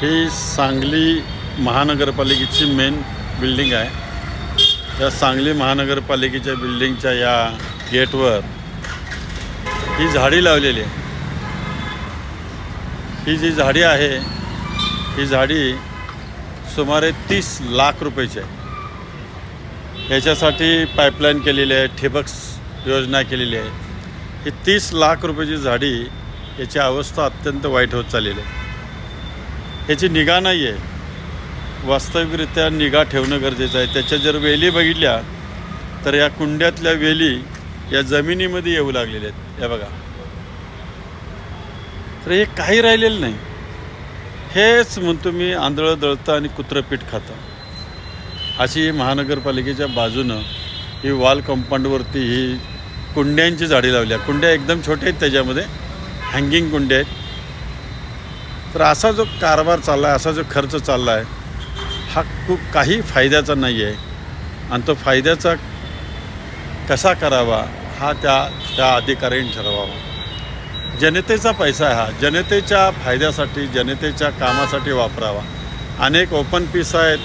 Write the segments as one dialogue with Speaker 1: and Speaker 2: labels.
Speaker 1: ही सांगली महानगरपालिकेची main building आहे. या सांगली महानगरपालिकेच्या बिल्डिंगच्या या गेटवर ही झाडी लावलेली आहे. ही जी झाडी आहे ही झाडी सुमारे तीस लाख रुपयाची आहे. याच्यासाठी पाईपलाईन केलेली आहे ठिबक्स योजना केलेली आहे. ही तीस लाख रुपयाची झाडी याची अवस्था अत्यंत वाईट होत चाललेली आहे. ह्याची निगा नाही आहे. वास्तविकरित्या निगा ठेवणं गरजेचं आहे. त्याच्या जर वेली बघितल्या तर या कुंड्यातल्या वेली या जमिनीमध्ये येऊ लागलेल्या आहेत. या बघा. तर हे काही राहिलेलं नाही. हेच म्हणतो मी आंधळं दळतं आणि कुत्रं पीठ खातं. अशी महानगरपालिकेच्या बाजूनं ही वॉल कंपाऊंडवरती ही कुंड्यांची झाडी लावली आहे कुंड्या एकदम छोट्या आहेत त्याच्यामध्ये. हँगिंग कुंड्या आहेत. तर असा जो कारभार चालला आहे असा जो खर्च चालला आहे हा खूप काही फायद्याचा नाही आहे आणि तो फायद्याचा कसा करावा हा त्या त्या अधिकाऱ्यांनी ठरवावा. जनतेचा पैसा हा. जनतेच्या फायद्यासाठी जनतेच्या कामासाठी वापरावा. अनेक ओपन पीस आहेत.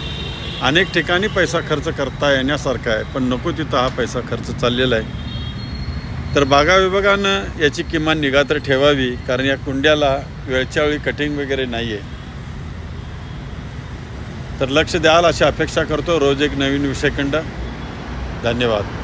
Speaker 1: अनेक ठिकाणी पैसा खर्च करता येण्यासारखा आहे. पण नको तिथं हा पैसा खर्च चाललेला आहे. तर बागा विभागानं याची किमान निगा तर ठेवावी कारण या कुंड्याला वेळच्या वेळी कटिंग वगैरे नाही आहे तर लक्ष द्याल अशी अपेक्षा करतो. रोज एक नवीन विषयखंड धन्यवाद.